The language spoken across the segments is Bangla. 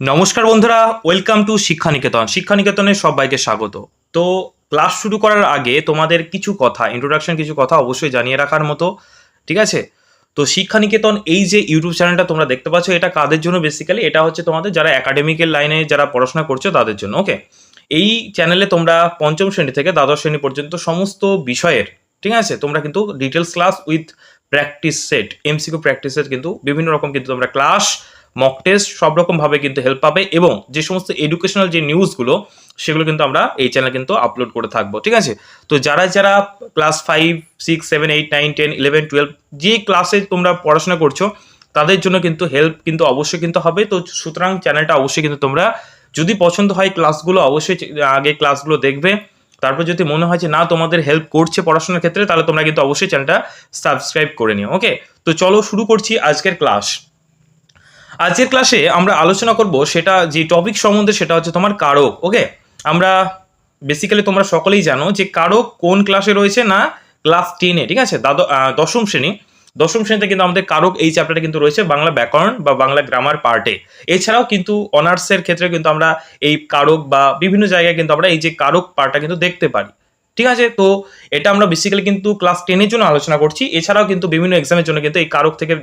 নমস্কার বন্ধুরা ওয়েলকাম টু শিক্ষানিকেতন। শিক্ষানিকেতনে সবাইকে স্বাগত। তো ক্লাস শুরু করার আগে তোমাদের কিছু কথা ইন্ট্রোডাকশন কিছু কথা অবশ্যই জানিয়ে রাখার মতো, ঠিক আছে? তো শিক্ষানিকেতন, এই যে ইউটিউব চ্যানেলটা তোমরা দেখতে পাচ্ছ, এটা কাদের জন্য বেসিক্যালি এটা হচ্ছে তোমাদের যারা একাডেমিকের লাইনে যারা পড়াশোনা করছ, তাদের জন্য ওকে এই চ্যানেলে তোমরা পঞ্চম শ্রেণি থেকে দ্বাদশ শ্রেণি পর্যন্ত সমস্ত বিষয়ের, ঠিক আছে? তোমরা কিন্তু details class with practice set MCQ practice set কিন্তু বিভিন্ন রকম কিন্তু তোমরা ক্লাস মক টেস্ট সব রকমভাবে কিন্তু হেল্প পাবে এবং যে সমস্ত এডুকেশনাল যে নিউজগুলো সেগুলো কিন্তু আমরা এই চ্যানেল কিন্তু আপলোড করে থাকব, ঠিক আছে? তো যারা যারা class five six seven eight nine ten eleven twelve যে ক্লাসে তোমরা পড়াশোনা করছ, তাদের জন্য কিন্তু হেল্প কিন্তু অবশ্যই কিন্তু হবে। তো সুতরাং চ্যানেলটা অবশ্যই কিন্তু তোমরা যদি পছন্দ হয় ক্লাসগুলো অবশ্যই আগে ক্লাসগুলো দেখবে। তারপর যদি মনে হয় যে না, তোমাদের হেল্প করছে পড়াশোনার ক্ষেত্রে, তাহলে তোমরা কিন্তু অবশ্যই চ্যানেলটা সাবস্ক্রাইব করে নিও ওকে তো চলো শুরু করছি আজকের ক্লাস আজকের ক্লাসে আমরা আলোচনা করব সেটা যে টপিক সম্বন্ধে সেটা হচ্ছে তোমার কারক ওকে আমরা বেসিক্যালি তোমরা সকলেই জানো যে কারক কোন ক্লাসে রয়েছে না ক্লাস টেনে ঠিক আছে? দশম শ্রেণি। দশম শ্রেণীতে কিন্তু আমাদের কারক এই চ্যাপ্টারটা কিন্তু রয়েছে বাংলা ব্যাকরণ বা বাংলা গ্রামার পার্টে এছাড়াও কিন্তু অনার্সের ক্ষেত্রে কিন্তু আমরা এই কারক বা বিভিন্ন জায়গায় কিন্তু আমরা এই যে কারক পার্টটা কিন্তু দেখতে পারি। ঠিক আছে? তো এটা আমরা বেসিক্যালি কিন্তু ক্লাস টেনের জন্য আলোচনা করছি। এছাড়াও কিন্তু বিভিন্ন এক্সামের জন্য কিন্তু এই কারক থেকে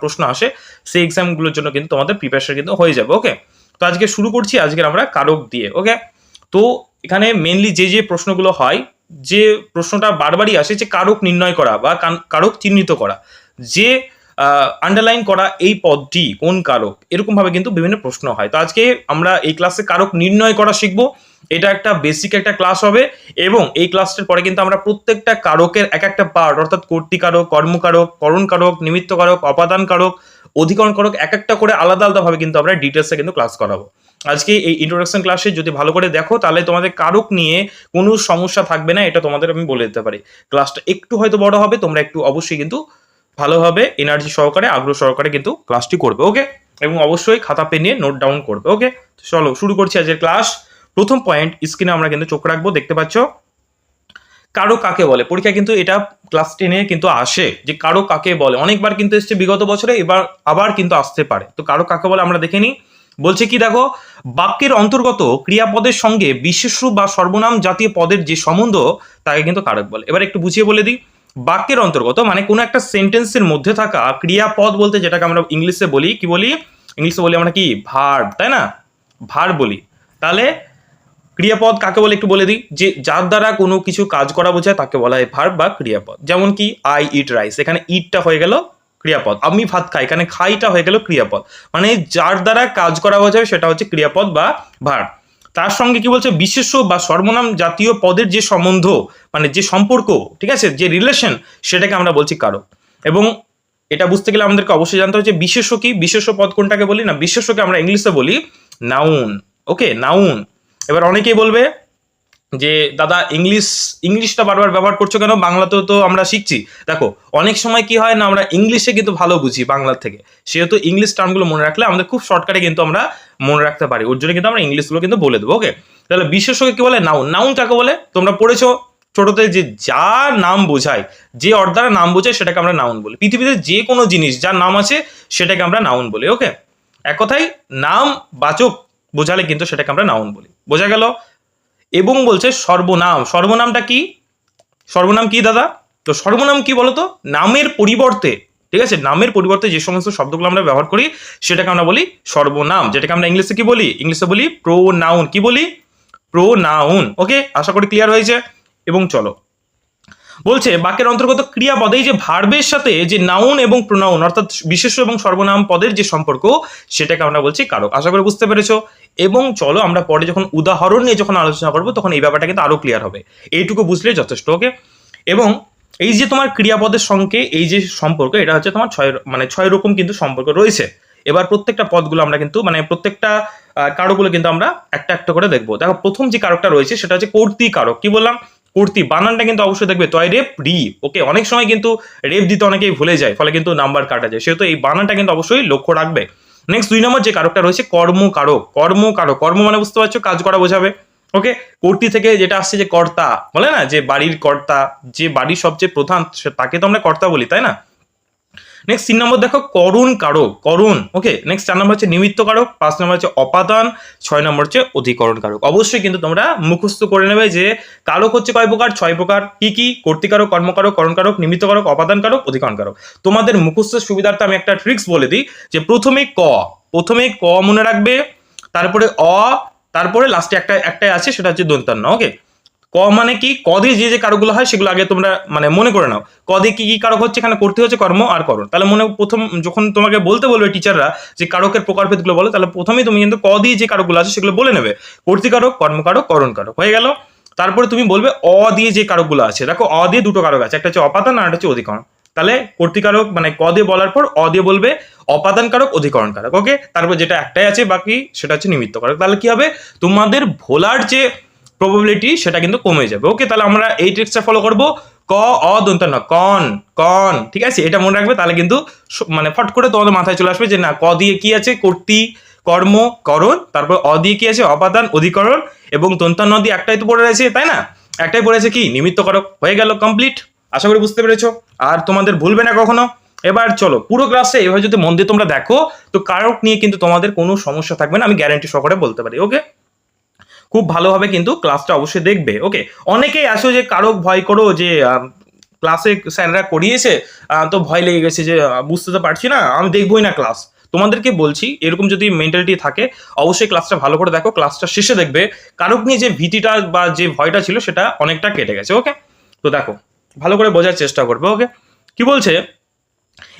প্রশ্ন আসে। সেই এক্সামগুলোর জন্য কিন্তু তোমাদের প্রিপারেশন কিন্তু হয়ে যাবে ওকে তো আজকে শুরু করছি, আজকের আমরা কারক দিয়ে ওকে তো এখানে মেনলি যে যে প্রশ্নগুলো হয়, যে প্রশ্নটা বারবারই আসে যে কারক নির্ণয় করা বা কারক চিহ্নিত করা, যে আন্ডারলাইন করা এই পদটি কোন কারক, এরকমভাবে কিন্তু বিভিন্ন প্রশ্ন হয়। তো আজকে আমরা এই ক্লাসে কারক নির্ণয় করা শিখব। এটা একটা বেসিক একটা ক্লাস হবে এবং এই ক্লাসটার পরে কিন্তু আমরা প্রত্যেকটা কারকের এক একটা পার্ট অর্থাৎ কর্তিকারক কর্মকারক করণকারক নিমিত্তকারক অপাদান কারক, অধিকরণ কারক, এক একটা করে আলাদা আলাদা ভাবে কিন্তু আমরা ডিটেলসে কিন্তু ক্লাস করাবো। আজকে এই ইন্ট্রোডাকশন ক্লাসে যদি ভালো করে দেখো, তাহলে তোমাদের কারক নিয়ে কোনো সমস্যা থাকবে না, এটা তোমাদের আমি বলে দিতে পারি। ক্লাসটা একটু হয়তো বড় হবে, তোমরা একটু অবশ্যই কিন্তু ভালোভাবে এনার্জি সহকারে, আগ্রহ সহকারে কিন্তু ক্লাসটি করবে ওকে এবং অবশ্যই খাতা পেন নিয়ে নোট ডাউন করবে ওকে চলো, শুরু করছি আজকের ক্লাস প্রথম পয়েন্ট স্ক্রিনে আমরা কিন্তু চোখ রাখব, দেখতে পাচ্ছ? কারও কাকে বলে? পরীক্ষা কিন্তু এটা ক্লাস টেনে কিন্তু আসে যে কারও কাকে বলে। অনেকবার কিন্তু এসছে বিগত বছরে, এবার আবার কিন্তু আসতে পারে। তো কারও কাকে বলে আমরা দেখে নিই। বলছে কি, দেখো, বাক্যের অন্তর্গত ক্রিয়াপদের সঙ্গে বিশেষ বা সর্বনাম জাতীয় পদের যে সম্বন্ধ, তাকে কিন্তু কারক বলে। এবার একটু বুঝিয়ে বলে দিই। বাক্যের অন্তর্গত মানে কোনো একটা সেন্টেন্সের মধ্যে থাকা ক্রিয়াপদ বলতে যেটাকে আমরা ইংলিশে বলি, কি বলি? ইংলিশে বলি আমরা কি? ভার্ব তাই না? ভার্ব বলি। তাহলে ক্রিয়াপদ কাকে বলে একটু বলে দিই? যে যার দ্বারা কোনো কিছু কাজ করা বোঝায় তাকে বলা হয় ভার্ব বা ক্রিয়াপদ। যেমন কি আই ইট রাইস এখানে ইটটা হয়ে গেল ক্রিয়াপদ। আমি ভাত খাই, এখানে খাইটা হয়ে গেল ক্রিয়াপদ। মানে যার দ্বারা কাজ করা বোঝায় সেটা হচ্ছে ক্রিয়াপদ বা ভার্ব। তার সঙ্গে কি বলছে? বিশেষ্য বা সর্বনাম জাতীয় পদের যে সম্বন্ধ মানে যে সম্পর্ক, ঠিক আছে? যে রিলেশন সেটাকে আমরা বলছি কারক। এবং এটা বুঝতে গেলে আমাদেরকে অবশ্যই জানতে যে বিশেষ্য কি? বিশেষ্য পদ কোনটাকে বলি? না, বিশেষ্যকে আমরা ইংলিশে বলি নাউন ওকে নাউন এবার অনেকেই বলবে যে, দাদা, ইংলিশ, ইংলিশটা বারবার ব্যবহার করছ কেন? বাংলাতেও তো আমরা শিখছি। দেখো, অনেক সময় কি হয় না, আমরা ইংলিশে কিন্তু ভালো বুঝি বাংলার থেকে। সেহেতু ইংলিশ টার্মগুলো মনে রাখলে আমাদের খুব শর্টকাটে কিন্তু আমরা মনে রাখতে পারি। ওর জন্য কিন্তু আমরা ইংলিশগুলো কিন্তু বলে দেবো, ওকে? তাহলে বিশেষকে কি বলে? নাউন নাউন কাকে বলে? তোমরা পড়েছো ছোটতে যে যা নাম বোঝায়, যে অর্ধারা নাম বোঝায় সেটাকে আমরা নাউন বলি। পৃথিবীতে যে কোনো জিনিস, যার নাম আছে সেটাকে আমরা নাউন বলি, ওকে? এক কথায়, নাম বাচক বোঝালে কিন্তু সেটাকে আমরা নাউন বলি। বোঝা গেল? এবং বলছে সর্বনাম। সর্বনামটা কি? সর্বনাম কি দাদা? তো সর্বনাম কি বলতো? নামের পরিবর্তে, ঠিক আছে? নামের পরিবর্তে যে সমস্ত শব্দগুলো আমরা ব্যবহার করি, সেটাকে আমরা বলি সর্বনাম। যেটাকে আমরা ইংলিশে কি বলি? ইংলিশে বলি প্রো নাউন কি বলি? Pro noun okay? আশা করি ক্লিয়ার হয়েছে? এবং চলো। বলছে, বাক্যের অন্তর্গত ক্রিয়াপদে এই যে ভার্বের সাথে যে নাউন এবং প্রোনাউন অর্থাৎ বিশেষ এবং সর্বনাম পদের যে সম্পর্ক, সেটাকে আমরা বলছি কারক। আশা করি বুঝতে পেরেছ? এবং চলো আমরা পরে যখন উদাহরণ নিয়ে যখন আলোচনা করব, তখন এই ব্যাপারটা কিন্তু আরও ক্লিয়ার হবে। এইটুকু বুঝলে যথেষ্ট ওকে এবং এই যে তোমার ক্রিয়াপদের সঙ্গে এই যে সম্পর্ক, এটা হচ্ছে তোমার ছয় মানে ছয় রকম কিন্তু সম্পর্ক রয়েছে। এবার প্রত্যেকটা পদগুলো আমরা কিন্তু মানে প্রত্যেকটা কারকগুলো কিন্তু আমরা একটা একটা করে দেখব। দেখো, প্রথম যে কারকটা রয়েছে, সেটা হচ্ছে কর্তৃ কারক। কি বললাম? কর্তৃ বানানটা কিন্তু অবশ্যই দেখবে তয় রেপ রি ওকে অনেক সময় কিন্তু রেপ দিতে অনেকেই ভুলে যায়, ফলে কিন্তু নাম্বার কাটা যায়। সেহেতু এই বানানটা কিন্তু অবশ্যই লক্ষ্য রাখবে। নেক্সট দুই নম্বর যে কারকটা রয়েছে কর্মকারক কর্মকারক কর্ম মানে বুঝতে পারছ, কাজ করা বোঝাবে ওকে কুর্তি থেকে যেটা আসছে যে কর্তা, বলে না? যে বাড়ির কর্তা, যে বাড়ির সবচেয়ে প্রধান তাকে তো আমরা কর্তা বলি, তাই না? নেক্সট তিন নম্বর দেখো, করুণ কারক, করুণ ওকে নেক্সট চার নম্বর হচ্ছে নিমিত্ত কারক, পাঁচ নম্বর হচ্ছে অপাদান, ছয় নম্বর হচ্ছে অধিকরণ কারক। অবশ্যই কিন্তু তোমরা মুখস্থ করে নেবে যে কারক হচ্ছে কয় প্রকার? ছয় প্রকার। কি কি? কর্তিকারক কর্মকারক করণকারক নিমিত্ত কারক, অপাদান কারক, অধিকরণ কারক। তোমাদের মুখস্থ সুবিধার্থে আমি একটা ট্রিক্স বলে দিই যে প্রথমে ক প্রথমে ক মনে রাখবে, তারপরে অ, তারপরে লাস্টে একটা, একটাই আছে, সেটা হচ্ছে দন্তান্ন ওকে ক মানে কি? ক দিয়ে যে যে কারকগুলো হয় সেগুলো আগে তোমরা মানে মনে করে নাও। ক দিয়ে কি কি কারক হচ্ছে? এখানে করতে হচ্ছে কর্ম আর করণ। তাহলে মনে প্রথম যখন তোমাকে বলতে বলবে টিচাররা যে কারকের প্রকারভেদগুলো বলো, তাহলে প্রথমেই তুমি কিন্তু ক দিয়ে যে কারকগুলো আছে সেগুলো বলে নেবে। কর্তিকারক কর্মকারক করণ কারক। হয়ে গেল? তারপরে তুমি বলবে অ দিয়ে যে কারকগুলো আছে। দেখো, অ দিয়ে দুটো কারক আছে। একটা হচ্ছে অপাদান আর একটা হচ্ছে অধিকরণ। তাহলে কর্তিকারক মানে ক দিয়ে বলার পর অ দিয়ে বলবে অপাদান কারক, অধিকরণ কারক। ওকে তারপর যেটা একটাই আছে, বাকি সেটা হচ্ছে নিমিত্ত কারক। তাহলে কি হবে? তোমাদের ভোলার যে প্রবাবিলিটি সেটা কিন্তু কমে যাবে। ওকে তাহলে আমরা এই ট্রিক্সটা ফলো করব। ক, অ, দন্ত না, কন কন, ঠিক আছে? এটা মনে রাখবে, তাহলে কিন্তু মানে ফট করে তোমাদের মাথায় চলে আসবে যে না, ক দিয়ে কি আছে? কর্তি, কর্ম, করণ, তারপর অ দিয়ে কি আছে? অপাদান, অধিকরণ এবং দন্তান্ন দিয়ে একটাই তো পড়ে রয়েছে তাই না? একটাই পড়েছে কি? নিমিত্ত করক হয়ে গেল কমপ্লিট আশা করি বুঝতে পেরেছ। আর তোমাদের ভুলবে না কখনো। এবার চলো, পুরো ক্লাসে এভাবে যদি মন দিয়ে তোমরা দেখো, তো কারক নিয়ে কিন্তু তোমাদের কোনো সমস্যা থাকবে না, আমি গ্যারান্টি সহকারে বলতে পারি ওকে খুব ভালোভাবে কিন্তু ক্লাসটা অবশ্যই দেখবে। ওকে, অনেকেই আসো যে কারও ভয় করো যে ক্লাসে স্যাররা করিয়েছে তো ভয় লেগে গেছে যে বুঝতে তো পারছি না, আমি দেখবোই না ক্লাস। তোমাদেরকে বলছি, এরকম যদি মেন্টালিটি থাকে, অবশ্যই ক্লাসটা ভালো করে দেখো, ক্লাসটা শেষে দেখবে কারক নিয়ে যে ভীতিটা বা যে ভয়টা ছিল, সেটা অনেকটা কেটে গেছে, ওকে? তো দেখো, ভালো করে বোঝার চেষ্টা করবে, ওকে? কি বলছে?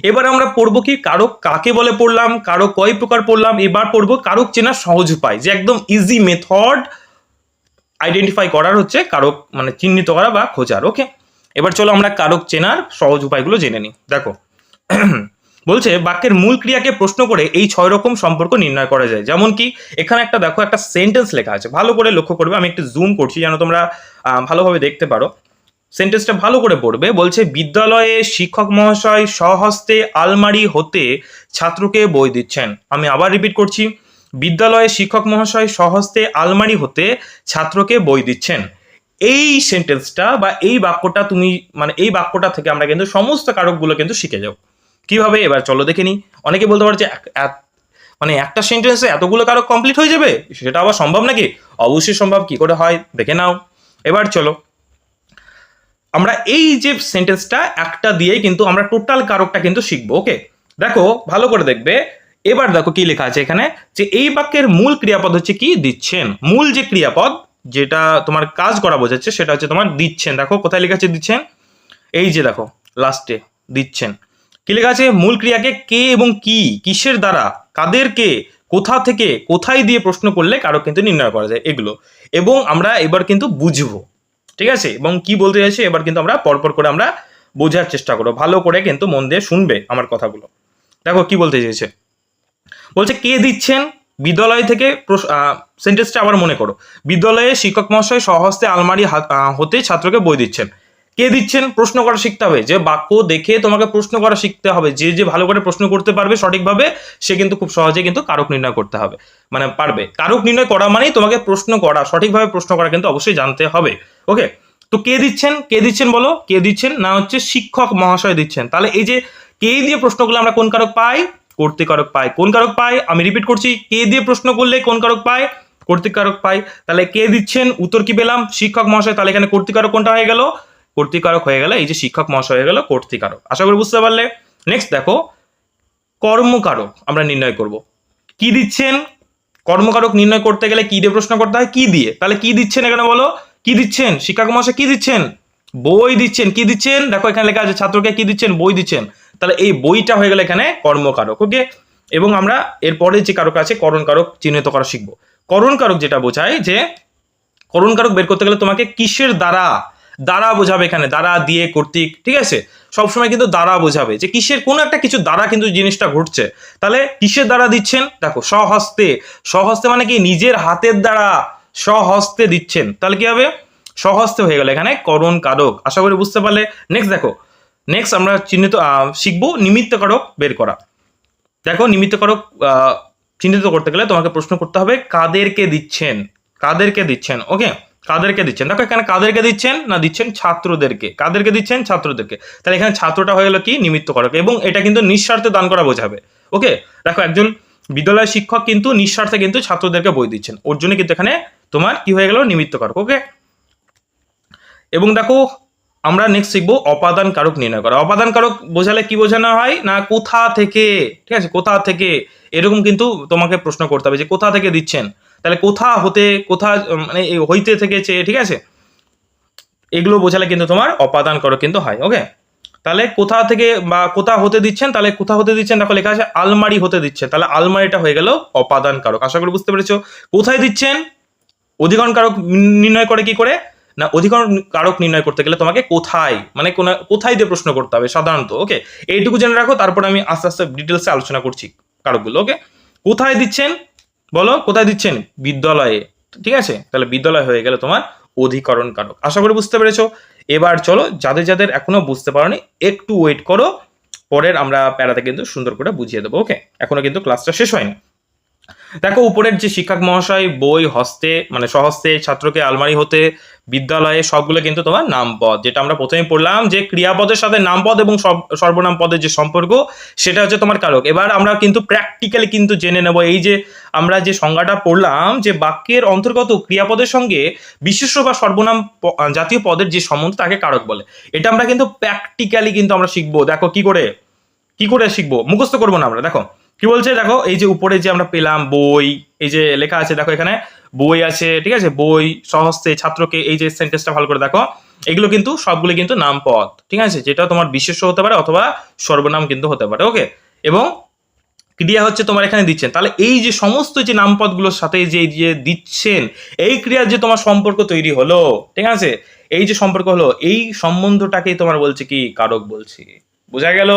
এবার আমরা পড়ব কি কারক কাকে বলে পড়লাম, কারও কয় প্রকার পড়লাম, এবার পড়ব কারক চেনার সহজ উপায়, যে একদম ইজি মেথড আইডেন্টিফাই করার হচ্ছে কারক মানে চিহ্নিত করা বা খোঁজার ওকে এবার চলো আমরা কারক চেনার সহজ উপায়গুলো জেনে নিই। দেখো, বলছে বাক্যের মূল ক্রিয়াকে প্রশ্ন করে এই ছয় রকম সম্পর্ক নির্ণয় করা যায়। যেমন কি, এখানে একটা দেখো একটা সেন্টেন্স লেখা আছে। ভালো করে লক্ষ্য করবে, আমি একটু জুম করছি যেন তোমরা ভালোভাবে দেখতে পারো। সেন্টেন্সটা ভালো করে পড়বে, বলছে, বিদ্যালয়ে শিক্ষক মহাশয় স্বহস্তে আলমারি হতে ছাত্রকে বই দিচ্ছেন। আমি আবার রিপিট করছি বিদ্যালয়ে শিক্ষক মহাশয় স্বহস্তে আলমারি হতে ছাত্রকে বই দিচ্ছেন। এই সেন্টেন্সটা বা এই বাক্যটা তুমি মানে এই বাক্যটা থেকে আমরা কিন্তু সমস্ত কারকগুলো কিন্তু শিখে যাও কীভাবে? এবার চলো দেখে নিই। অনেকে বলতে পারে যে মানে একটা সেন্টেন্সে এতগুলো কারক কমপ্লিট হয়ে যাবে? সেটা আবার সম্ভব নাকি? অবশ্যই সম্ভব। কি করে হয়? দেখে নাও। এবার চলো। আমরা এই যে সেন্টেন্সটা একটা দিয়েই কিন্তু আমরা টোটাল কারকটা কিন্তু শিখব, ওকে? দেখো, ভালো করে দেখবে। এবার দেখো কি লেখা আছে এখানে যে এই বাক্যের মূল ক্রিয়াপদ হচ্ছে কি? দিচ্ছেন। মূল যে ক্রিয়াপদ যেটা তোমার কাজ করা বোঝাচ্ছে সেটা হচ্ছে তোমার দিচ্ছেন। দেখো কোথায় লেখা আছে দিচ্ছেন? এই যে দেখো লাস্টে দিচ্ছেন। কি লেখা আছে? মূল ক্রিয়াকে কে এবং কি, কিসের দ্বারা, কাদেরকে, কোথা থেকে, কোথায় দিয়ে প্রশ্ন করলে কারও কিন্তু নির্ণয় করা যায় এগুলো। এবং আমরা এবার কিন্তু বুঝব। ঠিক আছে? এবং কি বলতে চাইছে? এবার কিন্তু আমরা পরপর করে আমরা বোঝার চেষ্টা করব। ভালো করে কিন্তু মন দিয়ে শুনবে আমার কথাগুলো। দেখো কি বলতে চাইছে? বলছে, কে দিচ্ছেন? বিদ্যালয় থেকে সেন্টেন্সটা আবার মনে করো। বিদ্যালয়ে শিক্ষক মহাশয় সহস্তে আলমারি হাত- ছাত্রকে বই দিচ্ছেন। কে দিচ্ছেন? প্রশ্ন করা শিখতে হবে। যে বাক্য দেখে তোমাকে প্রশ্ন করা শিখতে হবে। যে যে ভালো করে প্রশ্ন করতে পারবে সঠিকভাবে, সে কিন্তু খুব সহজে কিন্তু কারক নির্ণয় করতে হবে। মানে পারবে। কারক নির্ণয় করা মানেই তোমাকে প্রশ্ন করা, সঠিকভাবে প্রশ্ন করা কিন্তু অবশ্যই জানতে হবে। ওকে? তো কে দিচ্ছেন? কে দিচ্ছেন বলো? কে দিচ্ছেন? না হচ্ছে শিক্ষক মহাশয় দিচ্ছেন। তাহলে এই যে কে দিয়ে প্রশ্নগুলো আমরা কোন কারক পাই? কর্তৃকারক পায়। কোন কারক পায়? আমি রিপিট করছি, কে দিয়ে প্রশ্ন করলে কোন কারক পাই কর্তৃকারক পায়। তাহলে কে দিচ্ছেন? উত্তর কি পেলাম? শিক্ষক মহাশয়, তাহলে এখানে কর্তৃকারক কোনটা হয়ে গেল? কর্তৃকারক হয়ে গেল, এই যে শিক্ষক মহাশয় হয়ে গেল, কর্তৃকারক। আশা করি বুঝতে পারলে। নেক্সট দেখো, কর্মকারক আমরা নির্ণয় করব। কি দিচ্ছেন? কর্মকারক নির্ণয় করতে গেলে কি দিয়ে প্রশ্ন করতে হয়? কি দিয়ে? তাহলে কি দিচ্ছেন এখানে বলো? কি দিচ্ছেন? শিক্ষক মহাশয়, কি দিচ্ছেন? বই দিচ্ছেন। কি দিচ্ছেন? দেখো এখানে লেখা আছে, ছাত্রকে কি দিচ্ছেন? বই দিচ্ছেন। তাহলে এই বইটা হয়ে গেল এখানে কর্মকারক ওকে এবং আমরা এরপরে যে কারক আছে, করণ কারক, চিহ্নিত করা শিখব। করণ কারক যেটা বোঝায় যে, করণ কারক বের করতে গেলে তোমাকে কিসের দ্বারা দ্বারা বোঝাবে এখানে, দ্বারা, দিয়ে, কর্তৃক, ঠিক আছে? সবসময় কিন্তু দ্বারা বোঝাবে যে কিসের, কোনো একটা কিছু দ্বারা কিন্তু জিনিসটা ঘটছে। তাহলে কিসের দ্বারা দিচ্ছেন? দেখো, স্বহস্তে। স্বহস্তে মানে কি? নিজের হাতের দ্বারা স্বহস্তে দিচ্ছেন। তাহলে কি হবে? স্বহস্তে হয়ে গেল এখানে করণ কারক। আশা করি বুঝতে পারলে। নেক্সট দেখো নেক্সট আমরা চিহ্নিত শিখব নিমিত্ত কারক বের করা। দেখো নিমিত্ত কারক চিহ্নিত করতে গেলে তোমাকে প্রশ্ন করতে হবে, কাদেরকে দিচ্ছেন? কাদেরকে দিচ্ছেন? ওকে কাদেরকে দিচ্ছেন? দেখো এখানে কাদেরকে দিচ্ছেন না দিচ্ছেন ছাত্রদেরকে? কাদেরকে দিচ্ছেন ছাত্রদেরকে? তাহলে এখানে ছাত্রটা হয়ে গেলো কি? নিমিত্ত করক। এবং এটা কিন্তু নিঃস্বার্থে দান করা বোঝাবে। ওকে দেখো একজন বিদ্যালয় শিক্ষক কিন্তু নিঃস্বার্থে কিন্তু ছাত্রদেরকে বই দিচ্ছেন। ওর জন্য কিন্তু এখানে তোমার কি হয়ে গেল? নিমিত্ত করক। ওকে এবং দেখো আমরা নেক্সট শিখব অপাদান কারক নির্ণয় করা। অপাদান কারক বোঝালে কি বোঝানো হয়? না, কোথা থেকে? ঠিক আছে, কোথা থেকে? এরকম কিন্তু তোমাকে প্রশ্ন করতে হবে যে কোথা থেকে দিচ্ছেন? তাহলে কোথা হতে, কোথা মানে হইতে থেকে চেয়ে ঠিক আছে? এগুলো বোঝালে কিন্তু তোমার অপাদান করক কিন্তু হয় ওকে তাহলে কোথা থেকে বা কোথা হতে দিচ্ছেন? তাহলে কোথা হতে দিচ্ছেন? দেখো লেখা আছে আলমারি হতে দিচ্ছেন। তাহলে আলমারিটা হয়ে গেল অপাদান কারক। আশা করি বুঝতে পেরেছ। কোথায় দিচ্ছেন? অধিকরণ কারক নির্ণয় করে কি করে? না, অধিকরণ কারক নির্ণয় করতে গেলে তোমাকে কোথায় মানে কোন, কোথায় দিয়ে প্রশ্ন করতে হবে সাধারণত ওকে এইটুকু জেনে রাখো, তারপর আমি আস্তে আস্তে ডিটেলসে আলোচনা করছি কারকগুলো ওকে কোথায় দিচ্ছেন? বলো, কোথায় দিচ্ছেন? বিদ্যালয়ে, ঠিক আছে? তাহলে বিদ্যালয় হয়ে গেল তোমার অধিকরণ কারক। আশা করি বুঝতে পেরেছ। এবার চলো, যাদের যাদের এখনও বুঝতে পারোনি, একটু ওয়েট করো, পরের আমরা প্যারাতে কিন্তু সুন্দর করে বুঝিয়ে দেবো ওকে এখনও কিন্তু ক্লাসটা শেষ হয়নি। দেখো, উপরের যে শিক্ষক মহাশয়, বই, হস্তে মানে সহস্তে, ছাত্রকে আলমারি হতে, বিদ্যালয়ে সবগুলো কিন্তু তোমার নামপদ, যেটা আমরা প্রথমে পড়লাম যে ক্রিয়াপদের সাথে নামপদ এবং সর্বনাম পদের যে সম্পর্ক, সেটা হচ্ছে তোমার কারক। এবার আমরা কিন্তু প্র্যাকটিক্যালি কিন্তু জেনে নেব, এই যে আমরা যে সংজ্ঞাটা পড়লাম যে বাক্যের অন্তর্গত ক্রিয়াপদের সঙ্গে বিশেষ্য বা সর্বনাম জাতীয় পদের যে সম্বন্ধ তাকে কারক বলে। এটা আমরা কিন্তু প্র্যাকটিক্যালি কিন্তু আমরা শিখব। দেখো, কি করে? কি করে শিখব? মুখস্থ করব না আমরা। দেখো কি বলছে? দেখো, এই যে উপরে যে আমরা পেলাম বই, এই যে লেখা আছে, দেখো এখানে, বই আছে, ঠিক আছে? বই, সহস্তে, ছাত্রকে, এই যে সেন্টেন্সটা ভালো করে দেখো, এগুলো কিন্তু সবগুলো কিন্তু নামপদ, ঠিক আছে? যেটা তোমার বিশেষ হতে পারে অথবা সর্বনাম কিন্তু হতে পারে ওকে এবং ক্রিয়া হচ্ছে তোমার এখানে দিচ্ছেন। তাহলে এই যে সমস্ত যে নামপদগুলোর সাথে যে যে দিচ্ছেন, এই ক্রিয়ার যে তোমার সম্পর্ক তৈরি হলো, ঠিক আছে? এই যে সম্পর্ক হলো, এই সম্বন্ধটাকেই তোমার বলছে কি? কারক বলছি। বোঝা গেল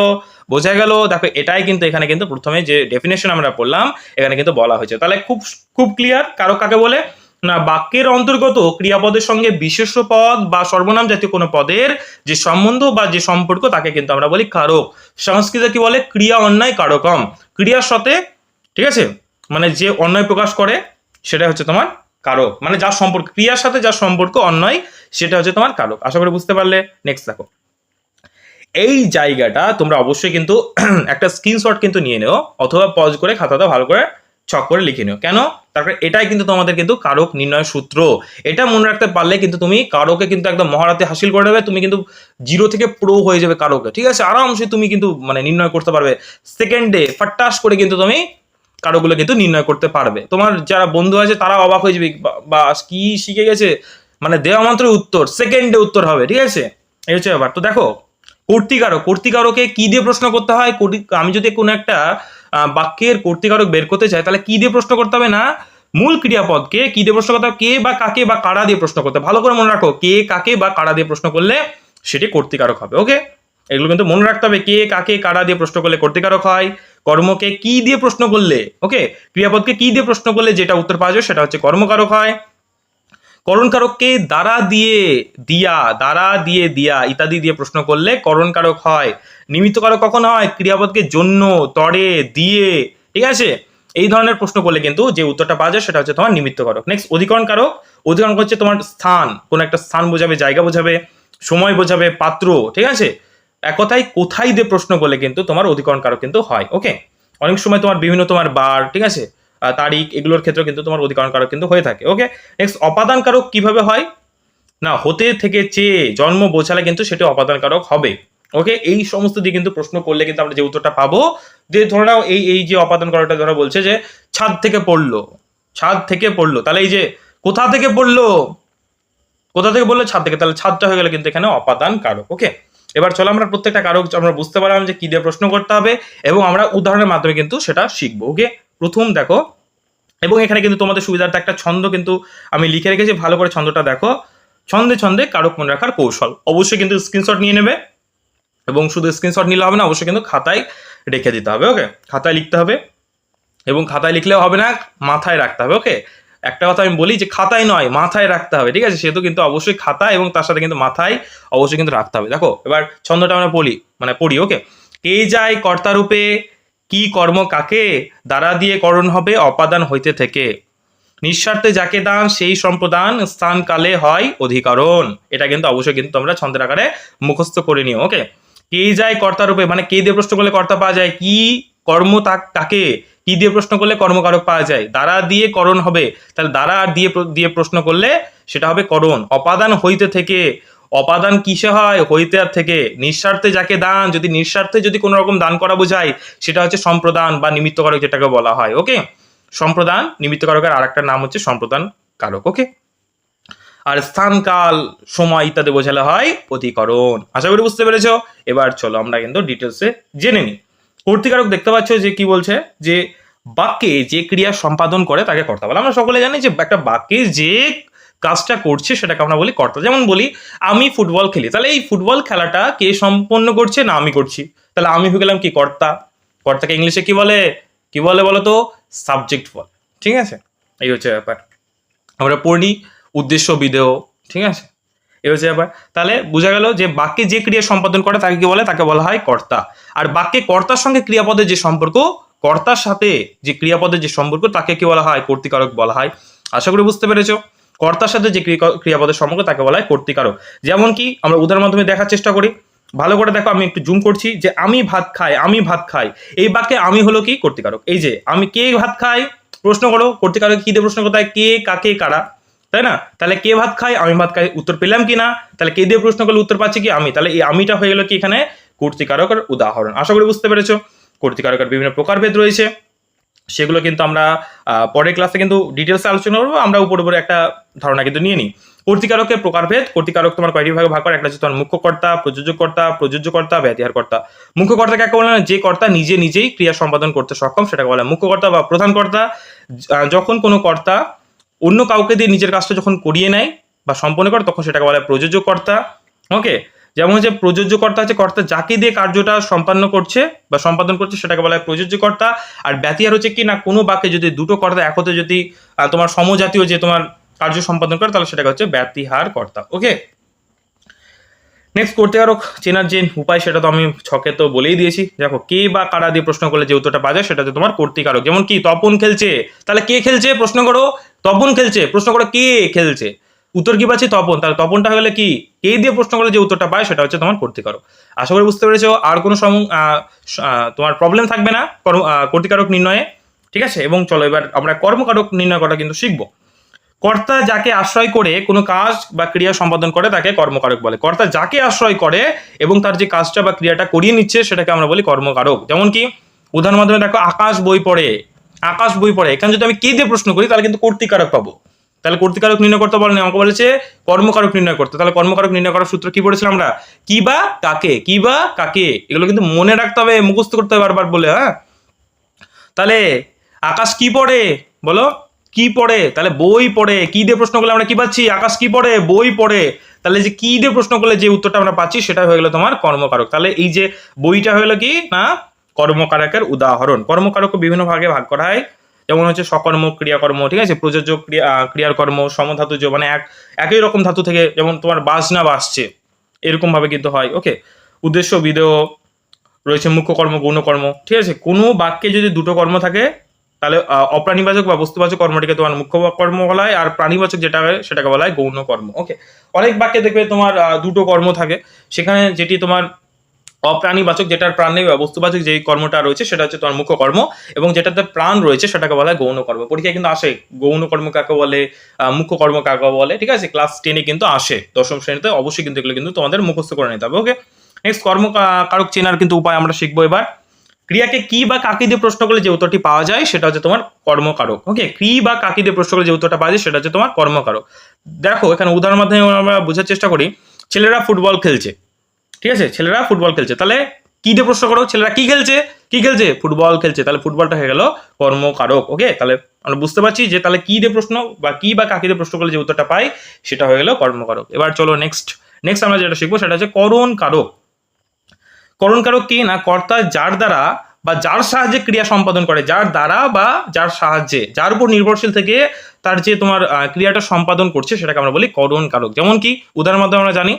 বোঝা গেল। দেখো, এটাই কিন্তু এখানে কিন্তু প্রথমে যে ডেফিনেশন আমরা পড়লাম, এখানে কিন্তু বলা হয়েছে। তাহলে খুব খুব ক্লিয়ার কারক কাকে বলে? না, বাক্যের অন্তর্গত ক্রিয়াপদের সঙ্গে বিশেষ্য পদ বা সর্বনাম জাতীয় কোনো পদের যে সম্বন্ধ বা যে সম্পর্ক, তাকে কিন্তু আমরা বলি কারক। সংস্কৃতে কি বলে? ক্রিয়া অন্যায় কারকম। ক্রিয়ার সাথে, ঠিক আছে? মানে যে অন্যায় প্রকাশ করে সেটা হচ্ছে তোমার কারক। মানে যার সম্পর্ক, ক্রিয়ার সাথে যার সম্পর্ক অন্যায়, সেটা হচ্ছে তোমার কারক। আশা করি বুঝতে পারলে। নেক্সট দেখো। এই জায়গাটা তোমরা অবশ্যই কিন্তু একটা স্ক্রিনশট কিন্তু নিয়ে নিও, অথবা পজ করে খাতাতে ভালো করে ছক করে লিখে নিও। কেন? তারপরে এটাই কিন্তু তোমাদের কিন্তু কারক নির্ণয় সূত্র। এটা মনে রাখতে পারলে কিন্তু তুমি কারকে কিন্তু একদম মহারাতে হাসিল করে দেবে, তুমি কিন্তু জিরো থেকে প্রো হয়ে যাবে কারকে। ঠিক আছে? আরামসে তুমি কিন্তু মানে নির্ণয় করতে পারবে। সেকেন্ড সেকেন্ডে ফাটাস করে কিন্তু তুমি কারোগুলো কিন্তু নির্ণয় করতে পারবে। তোমার যারা বন্ধু আছে, তারা অবাক হয়ে যাবে, বা- কি শিখে গেছে? মানে দেওয়া মাত্র উত্তর সেকেন্ডে উত্তর হবে। ঠিক আছে? এই হচ্ছে ব্যাপার। তো দেখো কর্তিকারক কর্তিকারকে কি দিয়ে প্রশ্ন করতে হয়? আমি যদি কোনো একটা বাক্যের কর্তিকারক বের করতে চাই, তাহলে কি দিয়ে প্রশ্ন করতে হবে না? মূল ক্রিয়াপদকে কি দিয়ে প্রশ্ন করতে হবে? কে বা কাকে বা কারা দিয়ে প্রশ্ন করতে ভালো করে মনে রাখো, কে, কাকে বা কারা দিয়ে প্রশ্ন করলে সেটি কর্তিকারক হবে ওকে এগুলো কিন্তু মনে রাখতে হবে, কে, কাকে, কারা দিয়ে প্রশ্ন করলে কর্তিকারক হয়, কর্মকে কি দিয়ে প্রশ্ন করলে ওকে ক্রিয়াপদকে কি দিয়ে প্রশ্ন করলে যেটা উত্তর পাওয়া যায় সেটা হচ্ছে কর্মকারক হয়। করণকারককে দ্বারা দিয়ে দিয়া, দ্বারা দিয়ে দিয়া, ইত্যাদি দিয়ে প্রশ্ন করলে করণকারক হয়। নিমিত্তকারক কখন হয়? ক্রিয়াপদকে জন্য, তরে, দিয়ে। ঠিক আছে? এই ধরনের প্রশ্ন করলে কিন্তু যে উত্তরটা পাওয়া যায় সেটা হচ্ছে তোমার নিমিত্তকারক। নেক্সট অধিকরণ কারক অধিকরণ হচ্ছে তোমার স্থান। কোন একটা স্থান বোঝাবে, জায়গা বোঝাবে, সময় বোঝাবে, পাত্র। ঠিক আছে? এক কথায় কোথায় দিয়ে প্রশ্ন করলে কিন্তু তোমার অধিকরণ কারক কিন্তু হয়। ওকে অনেক সময় তোমার বিভিন্ন তোমার বার, ঠিক আছে? তারিখ, এগুলোর ক্ষেত্রে কিন্তু তোমার অধিকরণ কারক কিন্তু হয়ে থাকে। ওকে নেক্সট অপাদান কারক কীভাবে হয়? না, হতে থেকে চেয়ে জন্ম বোঝালে কিন্তু সেটি অপাদান কারক হবে। ওকে এই সমস্ত দিয়ে কিন্তু প্রশ্ন করলে কিন্তু আমরা যে উত্তরটা পাবো, যে ধরে নাও এই এই যে অপাদান কারকটা ধরা বলছে যে ছাদ থেকে পড়ল। ছাদ থেকে পড়ল। তাহলে এই যে কোথা থেকে পড়ল? কোথা থেকে বলল ছাদ থেকে। তাহলে ছাদটা হয়ে গেলে কিন্তু এখানে অপাদান কারক ওকে এবার চলো আমরা প্রত্যেকটা কারক আমরা বুঝতে পারলাম যে কি দিয়ে প্রশ্ন করতে হবে, এবং আমরা উদাহরণের মাধ্যমে কিন্তু সেটা শিখব। ওকে প্রথম দেখো এবং এখানে কিন্তু তোমাদের সুবিধার্থে একটা ছন্দ কিন্তু আমি লিখে রেখেছি। ভালো করে ছন্দটা দেখো। ছন্দে ছন্দে কারক মনে রাখার কৌশল। অবশ্যই কিন্তু স্ক্রিনশট নিয়ে নেবে এবং শুধু স্ক্রিনশট নিলে হবে না, অবশ্যই কিন্তু খাতায় রেখে দিতে হবে ওকে খাতায় লিখতে হবে এবং খাতায় লিখলেও হবে না, মাথায় রাখতে হবে ওকে একটা কথা আমি বলি যে খাতায় নয়, মাথায় রাখতে হবে, ঠিক আছে? সেহেতু কিন্তু অবশ্যই খাতা এবং তার সাথে কিন্তু মাথায় অবশ্যই কিন্তু রাখতে হবে। দেখো, এবার ছন্দটা আমরা পড়ি মানে পড়ি ওকে কে যায় কর্তারূপে কি কর্ম কাকে দ্বারা দিয়ে করণ হবে অপাদান হইতে থেকে? নিঃস্বার্থে যাকে দান, সেই সম্প্রদান স্থান কালে হয় অধিকরণ। এটা কিন্তু অবশ্যই কিন্তু তোমরা ছন্দের আকারে মুখস্থ করে নিও ওকে কে যায় কর্তা রূপে মানে কে দিয়ে প্রশ্ন করলে কর্তা পাওয়া যায়? কি কর্ম তাকে কি দিয়ে প্রশ্ন করলে কর্মকারক পাওয়া যায়? দ্বারা দিয়ে করণ হবে। তাহলে দ্বারা আর দিয়ে দিয়ে প্রশ্ন করলে সেটা হবে করণ। অপাদান হইতে থেকে অপাদান কিসে হয়? হইতে আর থেকে। নিঃস্বার্থে যাকে দান, যদি নিঃস্বার্থে যদি কোনো রকম দান করা বোঝায়, সেটা হচ্ছে সম্প্রদান বা নিমিত্তকারক যেটাকে বলা হয় ওকে সম্প্রদান নিমিত্তকারকের আর একটা নাম হচ্ছে সম্প্রদান কারক ওকে আর স্থান, কাল, সময় ইত্যাদি বোঝালে হয় অধিকরণ আশা করি বুঝতে পেরেছ? এবার চলো আমরা কিন্তু ডিটেলসে জেনে নিই। কর্তিকারক দেখতে পাচ্ছ যে কি বলছে? যে বাক্যে যে ক্রিয়া সম্পাদন করে, তাকে কর্তা বলে। আমরা সকলে জানি যে একটা বাক্যে যে কাজটা করছে সেটাকে আমরা বলি কর্তা। যেমন বলি, আমি ফুটবল খেলি। তাহলে এই ফুটবল খেলাটা কে সম্পন্ন করছে না আমি করছি? তাহলে আমি হয়ে গেলাম কি কর্তা? কর্তাকে ইংলিশে কি বলে? কি বলে বলো তো সাবজেক্ট বলে। ঠিক আছে? এই হচ্ছে ব্যাপার। আমরা পড়ি, উদ্দেশ্য বিধেয় ঠিক আছে? এই হচ্ছে ব্যাপার। তাহলে বোঝা গেল যে বাক্যে যে ক্রিয়া সম্পাদন করে তাকে কি বলে? তাকে বলা হয় কর্তা। আর বাক্যে কর্তার সঙ্গে ক্রিয়াপদের যে সম্পর্ক, কর্তার সাথে যে ক্রিয়াপদের যে সম্পর্ক, তাকে কি বলা হয়? কর্তিকারক বলা হয়। আশা করি বুঝতে পেরেছ? কর্তার সাথে যে ক্রিয়া- ক্রিয়াপদের সম্পর্ক তাকে বলা হয় কর্তিকারক যেমন কি, আমরা উদাহরণ মাধ্যমে দেখার চেষ্টা করি। ভালো করে দেখো, আমি একটু জুম করছি যে আমি ভাত খাই, আমি ভাত খাই। এই বাক্যে আমি হলো কি? কর্তিকারক এই যে, আমি কে ভাত খাই? প্রশ্ন করো কর্তিকারক কি দিয়ে প্রশ্ন করতে হয়? কে, কাকে, কারা? তাই না? তাহলে কে ভাত খায়? আমি ভাত খাই, উত্তর পেলাম কি না? তাহলে কে দিয়ে প্রশ্ন করলে উত্তর পাচ্ছি কি? আমি। তাহলে এই আমিটা হয়ে গেল কি এখানে? কর্তিকারকের উদাহরণ। আশা করি বুঝতে পেরেছ। কর্তিকারকের বিভিন্ন প্রকারভেদ রয়েছে। সেগুলো কিন্তু আমরা পরের ক্লাসে কিন্তু ডিটেলসে আলোচনা করব, আমরা উপর উপরে একটা ধারণা কিন্তু নিয়ে নিই। কর্তিকারকের প্রকারভেদ কর্তিকারক তোমার কয়টি ভাগে ভাগ করে, একটা হচ্ছে তোমার মুখ্যকর্তা, প্রযোজ্যকর্তা প্রযোজ্যকর্তা, ব্যতিহারকর্তা। মুখ্যকর্তা কাকে বলে যে কর্তা নিজে নিজেই ক্রিয়া সম্পাদন করতে সক্ষম, সেটাকে বলে মুখ্যকর্তা বা প্রধান কর্তা। যখন কোনো কর্তা অন্য কাউকে দিয়ে নিজের কাজটা যখন করিয়ে নেয় বা সম্পন্ন করে, তখন সেটাকে বলা হয় প্রযোজ্য কর্তা ওকে যেমন হচ্ছে প্রযোজ্য কর্তা হচ্ছে কর্তা যাকে দিয়ে কার্যটা সম্পন্ন করছে বা সম্পাদন করছে সেটাকে বলা হয় প্রযোজ্য কর্তা আর ব্যতিহার হচ্ছে কি না, কোনো বাক্যে যদি দুটো কর্তা একতে যদি তোমার সমজাতীয় যে তোমার কার্য সম্পাদন করে, তাহলে সেটাকে হচ্ছে ব্যতিহার কর্তা। ওকে? নেক্সট করতে কর্তিকারক চেনার যে উপায়, সেটা তো আমি ছকে তো বলেই দিয়েছি। দেখো, কে বা কারা দিয়ে প্রশ্ন করলে যে উত্তরটা যায় সেটা হচ্ছে তোমার কর্তিকারক। যেমন কি, তপন খেলছে। তাহলে কে খেলছে? প্রশ্ন করো। তপন খেলছে। প্রশ্ন করো, কে খেলছে? উত্তর কি পাচ্ছি? তপন। তাহলে তপনটা হয়ে গেলে কি? কে দিয়ে প্রশ্ন করলে যে উত্তরটা পায় সেটা হচ্ছে তোমার কর্তিকারক আশা করি বুঝতে পেরেছ, আর কোনো সম তোমার প্রবলেম থাকবে না কর্ম কর্তিকারক নির্ণয়ে, ঠিক আছে? এবং চলো এবার আমরা কর্মকারক নির্ণয় করা কিন্তু শিখব। কর্তা যাকে আশ্রয় করে কোনো কাজ বা ক্রিয়া সম্পাদন করে, তাকে কর্মকারক বলে। কর্তা যাকে আশ্রয় করে এবং তার যে কাজটা বা ক্রিয়াটা করিয়ে নিচ্ছে, সেটাকে আমরা বলি কর্মকারক। যেমন কি, উদাহরণ মাধ্যমে দেখো, আকাশ বই পড়ে। আকাশ বই পড়ে। এখানে যদি আমি কে দিয়ে প্রশ্ন করি, তাহলে কিন্তু কর্তিকারক পাবো। তাহলে কর্তিকারক নির্ণয় করতে বলেন, আমাকে বলেছে কর্মকারক নির্ণয় করতে। তাহলে কর্মকারক নির্ণয় করার সূত্র কি পড়েছিলাম আমরা? কি বা কাকে? কি বা কাকে? এগুলো কিন্তু মনে রাখতে হবে, মুখস্থ করতে হবে বারবার বলে হ্যাঁ? তাহলে আকাশ কি পড়ে? বলো, কি পড়ে? তাহলে বই পড়ে। কি দিয়ে প্রশ্ন করলে আমরা কি পাচ্ছি? আকাশ কি পড়ে? বই পড়ে। তাহলে যে কি দিয়ে প্রশ্ন করলে যে উত্তরটা আমরা পাচ্ছি, সেটা হয়ে গেল তোমার কর্মকারক। তাহলে এই যে বইটা হয়ে গেলো কি? না? কর্মকারকের উদাহরণ। কর্মকারক বিভিন্ন ভাগে ভাগ করা হয়। যেমন হচ্ছে সকর্ম ক্রিয়াকর্ম ঠিক আছে? প্রযোজ্য ক্রিয়া আহ, ক্রিয়ার কর্ম সমধাতুজ মানে এক একই রকম ধাতু থেকে যেমন তোমার বাজনা বাসছে এরকম ভাবে কিন্তু হয় ওকে উদ্দেশ্য বিধেয় রয়েছে মুখ্য কর্ম গৌণ কর্ম ঠিক আছে? কোনো বাক্যে যদি দুটো কর্ম থাকে তাহলে অপ্রাণীবাচক বা বস্তুবাচক কর্মটিকে তোমার মুখ্য কর্ম বলা হয় আর প্রাণীবাচক যেটা হয় সেটাকে বলা হয় গৌণ কর্ম ওকে অনেক বাক্যে দেখবে তোমার দুটো কর্ম থাকে সেখানে যেটি তোমার অপ্রাণীবাচক যেটার প্রাণ নেই বস্তুবাচক যেই কর্মটা রয়েছে সেটা হচ্ছে তোমার মুখ্য কর্ম এবং যেটাতে প্রাণ রয়েছে সেটাকে বলা হয় গৌণ কর্ম। পরীক্ষায় কিন্তু আসে। গৌণ কর্ম কাকে বলে? মুখ্য কর্ম কাকে বলে? ঠিক আছে? ক্লাস টেনে কিন্তু আসে। দশম শ্রেণীতে অবশ্যই কিন্তু এগুলো কিন্তু তোমাদের মুখস্থ করে নিতে হবে। ওকে নেক্সট কর্ম কা- কারক চেনার কিন্তু উপায় আমরা শিখব এবার। ক্রিয়াকে কি বা কাকে দিয়ে প্রশ্ন করলে যে উত্তরটি পাওয়া যায় সেটা হচ্ছে তোমার কর্মকারক ওকে কি বা কাকে দিয়ে প্রশ্ন করলে যে উত্তরটা পাওয়া যায় সেটা হচ্ছে তোমার কর্মকারক দেখো, এখানে উদাহরণ মাধ্যমে আমরা বোঝার চেষ্টা করি। ছেলেরা ফুটবল খেলছে। ঠিক আছে? ছেলেরা ফুটবল খেলছে। তাহলে কি দিয়ে প্রশ্ন করো? ছেলেরা কি খেলছে? কি খেলছে? ফুটবল খেলছে। তাহলে ফুটবলটা হয়ে গেল কর্মকারক ওকে তাহলে আমরা বুঝতে পারছি যে তাহলে কি দিয়ে প্রশ্ন বা কি বা কাকে দিয়ে প্রশ্ন করলে যে উত্তরটা পাই, সেটা হয়ে গেল কর্মকারক। এবার চলো নেক্সট নেক্সট আমরা যেটা শিখব সেটা হচ্ছে করণ কারক করণকারক কি না? কর্তা যার দ্বারা বা যার সাহায্যে ক্রিয়া সম্পাদন করে, যার দ্বারা বা যার সাহায্যে, যার উপর নির্ভরশীল থেকে তার যে তোমার ক্রিয়াটা সম্পাদন করছে, সেটাকে আমরা বলি করণ কারক যেমন কি? উদাহরণ মাধ্যমে আমরা জানি,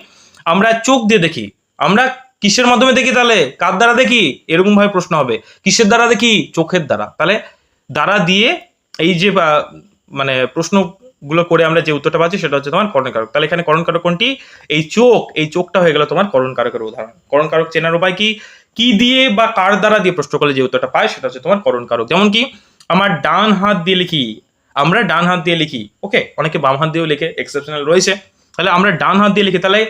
আমরা চোখ দিয়ে দেখি আমরা কিসের মাধ্যমে দেখি তাহলে? কার দ্বারা দেখি? এরকম ভাবে প্রশ্ন হবে। কিসের দ্বারা দেখি? চোখের দ্বারা। তাহলে দ্বারা দিয়ে এই যে মানে প্রশ্নগুলো করে আমরা যে উত্তরটা পাচ্ছি সেটা হচ্ছে তোমার করণ কারক তাহলে এখানে করণ কারক কোনটি? এই চোখ, এই চোখটা হয়ে গেল তোমার করণ কারকের উদাহরণ। করণ কারক চেনার উপায় কি? কি দিয়ে বা কার দ্বারা দিয়ে প্রশ্ন করলে যে উত্তরটা পায় সেটা হচ্ছে তোমার করণ কারক যেমন কি, আমার ডান হাত দিয়ে লিখি। আমরা ডান হাত দিয়ে লিখি। ওকে, অনেকে বাম হাত দিয়েও লিখে এক্সেপশনাল রয়েছে। তাহলে আমরা ডান হাত দিয়ে লিখি। তাহলে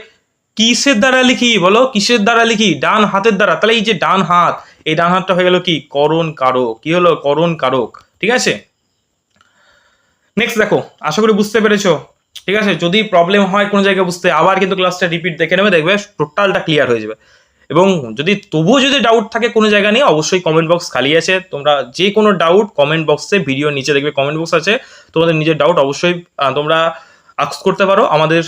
কিসের দ্বারা লিখি? বলো, কিসের দ্বারা লিখি? ডান হাতের দ্বারা। তাহলে এই যে ডান হাত, এই ডান হাতটা হয়ে গেল কি? করণ কারক। কি হলো? করণ কারক। ঠিক আছে? নেক্সট দেখো, আশা করি বুঝতে পেরেছ। ঠিক আছে? যদি প্রবলেম হয় কোনো জায়গায় বুঝতে, আবার কিন্তু ক্লাসটা রিপিট দেখে নেবে, দেখবে টোটালটা ক্লিয়ার হয়ে যাবে। এবং যদি, তবুও যদি ডাউট থাকে কোনো জায়গা নিয়ে, অবশ্যই কমেন্ট বক্স খালি আছে। তোমরা যে কোনো ডাউট কমেন্ট বক্সে ভিডিও নিচে দেখবে কমেন্ট বক্স আছে। তোমাদের নিজের ডাউট অবশ্যই তোমরা আক্স করতে পারো। আমাদের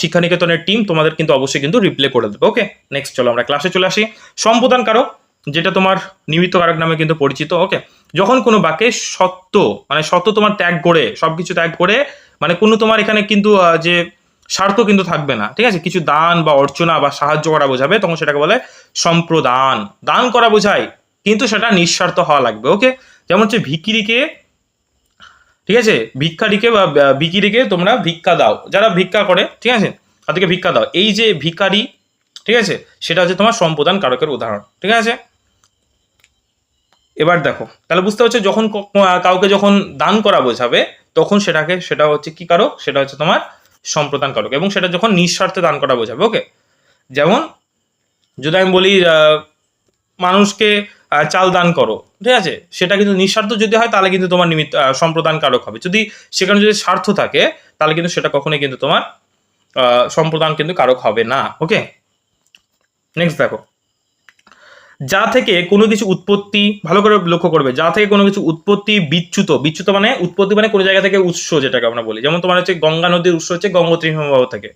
শিক্ষানিকেতনের টিম তোমাদের কিন্তু অবশ্যই কিন্তু রিপ্লে করে দেবে ওকে নেক্সট চলো আমরা ক্লাসে চলে আসি। সম্বোধন কারক যেটা তোমার নিমিত্ত কারক নামে কিন্তু পরিচিত ওকে যখন কোনো বাক্যে সত্য মানে সত্য তোমার ত্যাগ করে সব কিছু ত্যাগ করে মানে কোনো তোমার এখানে কিন্তু যে স্বার্থ কিন্তু থাকবে না, ঠিক আছে? কিছু দান বা অর্চনা বা সাহায্য করা বোঝাবে, তখন সেটাকে বলে সম্প্রদান। দান করা বোঝায়, কিন্তু সেটা নিঃস্বার্থ হওয়া লাগবে ওকে যেমন হচ্ছে ভিকিরিকে ঠিক আছে? ভিক্ষারিকে বা বা ভিকিরিকে তোমরা ভিক্ষা দাও। যারা ভিক্ষা করে, ঠিক আছে? তাদেরকে ভিক্ষা দাও। এই যে ভিখারি, ঠিক আছে? সেটা হচ্ছে তোমার সম্প্রদান কারকের উদাহরণ। ঠিক আছে? এবার দেখো। তাহলে বুঝতে পারছ, যখন কাউকে যখন দান করা বোঝাবে, তখন সেটাকে, সেটা হচ্ছে কি কারক? সেটা হচ্ছে তোমার সম্প্রদান কারক। এবং সেটা যখন নিঃস্বার্থে দান করা বোঝাবে ওকে যেমন, যদি আমি বলি মানুষকে চাল দান করো ঠিক আছে? সেটা কিন্তু নিঃস্বার্থ যদি হয় তাহলে কিন্তু তোমার নিমিত্ত আহ, সম্প্রদান কারক হবে। যদি সেখানে যদি স্বার্থ থাকে তাহলে কিন্তু সেটা কখনোই কিন্তু তোমার সম্প্রদান কিন্তু কারক হবে না ওকে নেক্সট দেখো। যা থেকে কোনো কিছু উৎপত্তি ভালো করে লক্ষ্য করবে যা থেকে কোনো কিছু উৎপত্তি বিচ্যুত বিচ্যুত মানে উৎপত্তি মানে কোনো জায়গা থেকে উৎস যেটাকে আমরা বলি। যেমন তোমার হচ্ছে গঙ্গা নদীর উৎস হচ্ছে গঙ্গোত্রী হিমবাহ থেকে।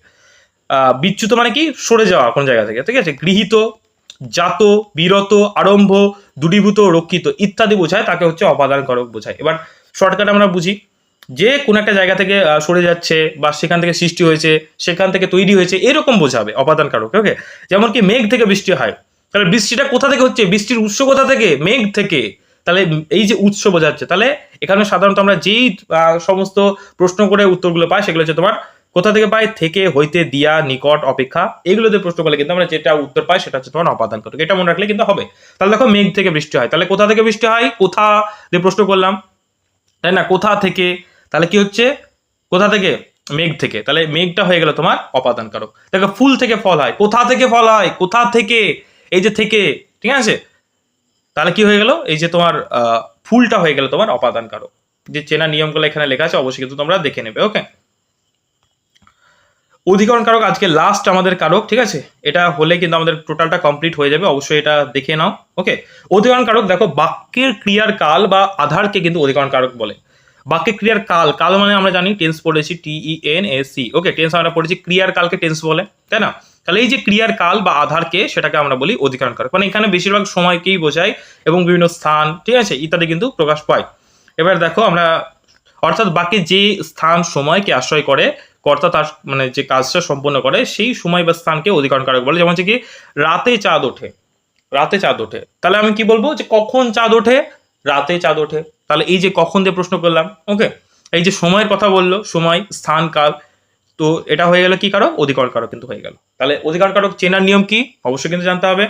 বিচ্যুত মানে কি? সরে যাওয়া কোন জায়গা থেকে ঠিক আছে? গৃহীত জাত, বিরত, আরম্ভ, দূরীভূত, রক্ষিত ইত্যাদি বোঝায়, তাকে হচ্ছে অপাদান করক বোঝায়। এবার শর্টকাট আমরা বুঝি, যে কোনো একটা জায়গা থেকে সরে যাচ্ছে বা সেখান থেকে সৃষ্টি হয়েছে, সেখান থেকে তৈরি হয়েছে, এরকম বোঝাবে অপাদান কারক ওকে যেমন কি মেঘ থেকে বৃষ্টি হয়, তাহলে বৃষ্টিটা কোথা থেকে হচ্ছে? বৃষ্টির উৎস কোথা থেকে? মেঘ থেকে। তাহলে এই যে উৎস বোঝাচ্ছে, তাহলে এখানে সাধারণত আমরা যেই সমস্ত প্রশ্ন করে উত্তরগুলো পাই, সেগুলো হচ্ছে তোমার কোথা থেকে পাই থেকে হইতে দিয়া নিকট অপেক্ষা। এগুলোতে প্রশ্ন করলে কিন্তু আমরা যেটা উত্তর পাই সেটা হচ্ছে তোমার অপাদান করতে এটা মনে রাখলে কিন্তু হবে। তাহলে দেখো মেঘ থেকে বৃষ্টি হয়। তাহলে কোথা থেকে বৃষ্টি হয়? কোথা? দিয়ে প্রশ্ন করলাম। তাই না? কোথা থেকে? তাহলে কি হচ্ছে? কোথা থেকে? মেঘ থেকে। তাহলে মেঘটা হয়ে গেল তোমার অপাদান কারক। দেখো ফুল থেকে ফল হয়। কোথা থেকে ফল হয়? কোথা থেকে? এই যে থেকে। ঠিক আছে? তাহলে কি হয়ে গেল? এই যে তোমার ফুলটা হয়ে গেল তোমার অপাদান কারক। যে চেনা নিয়মগুলো এখানে লেখা আছে, অবশ্যই কিন্তু তোমরা দেখে নেবে। ওকে অধিকরণ কারক আজকে লাস্ট আমাদের কারক, ঠিক আছে? এটা হলে কিন্তু আমাদের টোটালটা কমপ্লিট হয়ে যাবে, অবশ্যই এটা দেখে নাও ওকে অধিকরণ কারক দেখো, বাক্যের ক্রিয়ার কাল বা আধারকে কিন্তু অধিকরণ কারক বলে। বাক্যের ক্রিয়ার কাল কাল মানে আমরা জানি টেন্স পড়েছি T E N S C okay tense আমরা পড়েছি, ক্রিয়ার কালকে টেন্স বলে, তাই না? তাহলে এই যে ক্রিয়ার কাল বা আধারকে সেটাকে আমরা বলি অধিকরণ কারক মানে এখানে বেশিরভাগ সময়কেই বোঝায় এবং বিভিন্ন স্থান, ঠিক আছে? ইত্যাদি কিন্তু প্রকাশ পায়। এবার দেখো আমরা, অর্থাৎ বাকি যে স্থান সময়কে আশ্রয় করে কর্তা তার মানে যে কাজটা সম্পন্ন করে, সেই সময় বা স্থানকে অধিকরণ কারক বলে। যেমন হচ্ছে কি, রাতে চাঁদ ওঠে। রাতে চাঁদ ওঠে। তাহলে আমি কি বলব যে, কখন চাঁদ ওঠে? রাতে চাঁদ ওঠে। তাহলে এই যে কখন দিয়ে প্রশ্ন করলাম, ওকে? এই যে সময়ের কথা বলল, সময়, স্থান, কাল, তো এটা হয়ে গেল কি কারক? অধিকরণ কারক কিন্তু হয়ে গেল। তাহলে অধিকরণ কারক চেনার নিয়ম কি? অবশ্যই কিন্তু জানতে হবে।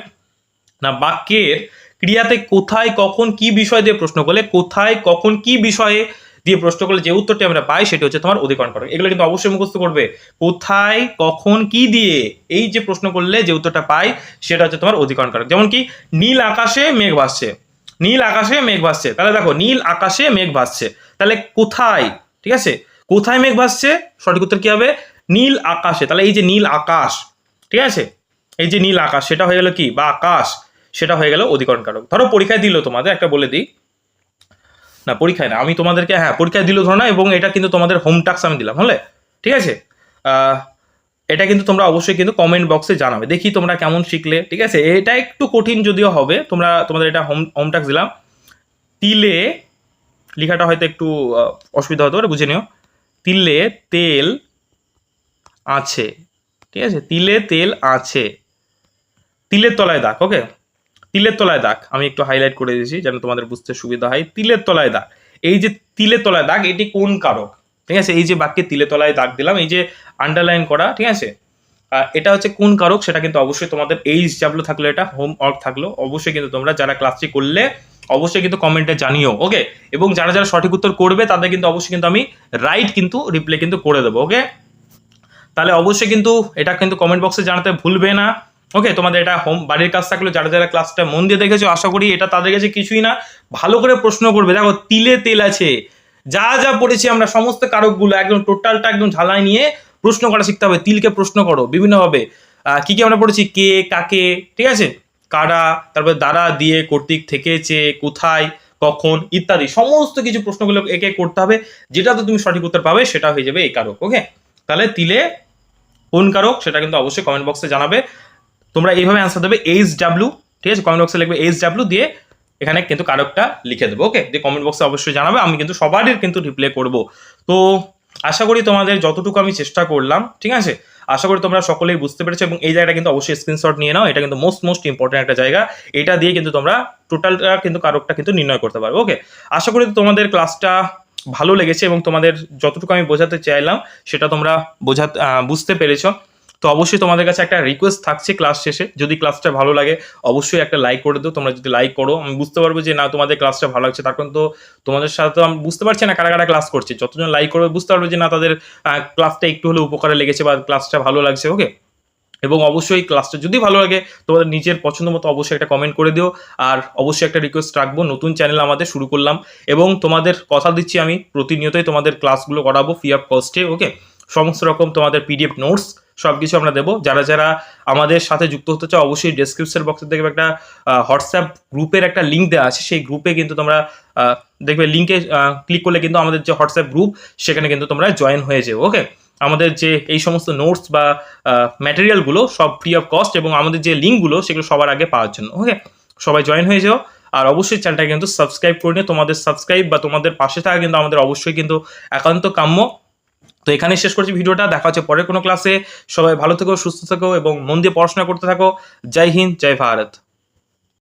না, বাক্যের ক্রিয়াতে কোথায় কখন কি বিষয় দিয়ে প্রশ্ন করলে, কোথায় কখন কি বিষয়ে দিয়ে প্রশ্ন করলে যে উত্তরটি আমরা পাই সেটা হচ্ছে তোমার অধিকরণ কারক এগুলো কিন্তু অবশ্যই মুখস্থ করবে। কোথায়, কখন, কি দিয়ে এই যে প্রশ্ন করলে যে উত্তরটা পাই সেটা হচ্ছে তোমার অধিকরণ কারক যেমন কি, নীল আকাশে মেঘ ভাসছে। নীল আকাশে মেঘ ভাসছে। তাহলে দেখো, নীল আকাশে মেঘ ভাসছে। তাহলে কোথায়? ঠিক আছে? কোথায় মেঘ ভাসছে? সঠিক উত্তর কি হবে? নীল আকাশে। তাহলে এই যে নীল আকাশ, ঠিক আছে? এই যে নীল আকাশ, সেটা হয়ে গেল কি? বা আকাশ, সেটা হয়ে গেল অধিকরণ কারক ধরো পরীক্ষায় দিল তোমাদের, একটা বলে দিই। না, পরীক্ষায় না। আমি তোমাদেরকে হ্যাঁ পরীক্ষায় দিল ধরো না, এবং এটা কিন্তু তোমাদের হোম টাস্ক আমি দিলাম, হলে? ঠিক আছে? এটা কিন্তু তোমরা অবশ্যই কিন্তু কমেন্ট বক্সে জানাবে। দেখি তোমরা কেমন শিখলে, ঠিক আছে? এটা একটু কঠিন যদিও হবে, তোমরা, তোমাদের এটা হোম হোম টাস্ক দিলাম। তিলে, লেখাটা হয়তো একটু অসুবিধা হতে পারে, বুঝে নিও। তিলে তেল আছে, ঠিক আছে? তিলে তেল আছে। তিলের তলায় দাগ ওকে তিলের তলায় দাগ। আমি একটু হাইলাইট করে দিয়েছি যেন তোমাদের বুঝতে সুবিধা হয়। তিলের তলায় দাগ। এই যে তিলের তলায় দাগ, এটি কোন কারক? ঠিক আছে, এই যে বাক্যে তিলে তলায় দাগ দিলাম, এই যে আন্ডারলাইন করা, ঠিক আছে? এটা হচ্ছে কোন কারক? সেটা কিন্তু অবশ্যই তোমাদের এইচ ডাব্লিউ থাকল, এটা হোম ওয়ার্ক থাকল। অবশ্যই কিন্তু তোমরা যারা ক্লাসটি করলে, অবশ্যই কিন্তু কমেন্টে জানিও ওকে এবং যারা যারা সঠিক উত্তর করবে, তাদের কিন্তু অবশ্যই কিন্তু আমি রাইট কিন্তু রিপ্লাই কিন্তু করে দেবো ওকে তাহলে অবশ্যই কিন্তু এটা কিন্তু কমেন্ট বক্সে জানাতে ভুলবে না। ওকে তোমাদের এটা হোম বাড়ির কাজ থাকলে যারা যারা ক্লাসটা মন দিয়ে দেখেছ, আশা করি এটা তাদের কাছে কিছুই না। ভালো করে প্রশ্ন করবে, দেখো, তিলে তেল আছে। যা যা পড়েছি আমরা, সমস্ত কারকগুলো একদম টোটালটা একদম ঝালাই নিয়ে প্রশ্ন করা শিখতে হবে। তিলকে প্রশ্ন করো বিভিন্নভাবে। কি কি আমরা পড়েছি? কে, কাকে, ঠিক আছে? কারা, তারপরে দ্বারা, দিয়ে, কর্তৃক, থেকেছে, কোথায়, কখন, ইত্যাদি। সমস্ত কিছু প্রশ্নগুলো একে করতে হবে। যেটাতে তুমি সঠিক উত্তর পাবে, সেটা হয়ে যাবে এই কারক ওকে তাহলে তিলে কোন কারক, সেটা কিন্তু অবশ্যই কমেন্ট বক্সে জানাবে। তোমরা এইভাবে অ্যান্সার দেবে এইচ ডাব্লিউ ঠিক আছে? কমেন্ট বক্সে লিখবে এইচ ডাব্লিউ দিয়ে এখানে কিন্তু কারকটা লিখে দেবো ওকে দিয়ে কমেন্ট বক্সে অবশ্যই জানাবে, আমি কিন্তু সবারই কিন্তু রিপ্লাই করব। তো আশা করি তোমাদের যতটুকু আমি চেষ্টা করলাম, ঠিক আছে? আশা করি তোমরা সকলেই বুঝতে পেরেছ এবং এই জায়গাটা কিন্তু অবশ্যই স্ক্রিনশট নিয়ে নাও, এটা কিন্তু মোস্ট মোস্ট ইম্পর্টেন্ট একটা জায়গা। এটা দিয়ে কিন্তু তোমরা টোটালটা কিন্তু কারকটা কিন্তু নির্ণয় করতে পারবে ওকে আশা করি তোমাদের ক্লাসটা ভালো লেগেছে এবং তোমাদের যতটুকু আমি বোঝাতে চাইলাম, সেটা তোমরা বোঝা বুঝতে পেরেছ। তো অবশ্যই তোমাদের কাছে একটা রিকোয়েস্ট থাকছে ক্লাস শেষে। যদি ক্লাসটা ভালো লাগে, অবশ্যই একটা লাইক করে দিও। তোমরা যদি লাইক করো, আমি বুঝতে পারব যে না, তোমাদের ক্লাসটা ভালো লাগছে। কারণ তো তোমাদের সাথে তো আমি বুঝতে পারছি না কারা কারা ক্লাস করছে। যতজন লাইক করবে, বুঝতে পারবে যে না, তাদের ক্লাসটা একটু হলেও উপকারে লেগেছে বা ক্লাসটা ভালো লাগছে ওকে এবং অবশ্যই ক্লাসটা যদি ভালো লাগে, তোমাদের নিজের পছন্দ মতো অবশ্যই একটা কমেন্ট করে দিও। আর অবশ্যই একটা রিকোয়েস্ট রাখব, নতুন চ্যানেল আমাদের শুরু করলাম। এবং তোমাদের কথা দিচ্ছি আমি, প্রতিনিয়তই তোমাদের ক্লাসগুলো করাবো ফ্রি অফ কস্টে ওকে সমস্ত রকম তোমাদের পিডিএফ নোটস সব কিছু আমরা দেবো। যারা যারা আমাদের সাথে যুক্ত হতে চাও, অবশ্যই ডেসক্রিপশন বক্সে দেখবে একটা হোয়াটসঅ্যাপ গ্রুপের একটা লিঙ্ক দেওয়া আছে। সেই গ্রুপে কিন্তু তোমরা দেখবে লিঙ্কে ক্লিক করলে কিন্তু আমাদের যে হোয়াটসঅ্যাপ গ্রুপ সেখানে কিন্তু তোমরা জয়েন হয়ে যাও ওকে আমাদের যে এই সমস্ত নোটস বা ম্যাটেরিয়ালগুলো সব ফ্রি অফ কস্ট এবং আমাদের যে লিঙ্কগুলো সেগুলো সবার আগে পাওয়ার জন্য ওকে সবাই জয়েন হয়ে যাও। আর অবশ্যই চ্যানেলটা কিন্তু সাবস্ক্রাইব করে নিও। তোমাদের সাবস্ক্রাইব বা তোমাদের পাশে থাকা কিন্তু আমাদের অবশ্যই কিন্তু একান্ত কাম্য। তো এখানে শেষ করছি ভিডিওটা। দেখা হচ্ছে পরের কোনো ক্লাসে সবাই ভালো থেকো, সুস্থ থেকো এবং মন দিয়ে পড়াশোনা করতে থাকো। জয় হিন্দ, জয় ভারত।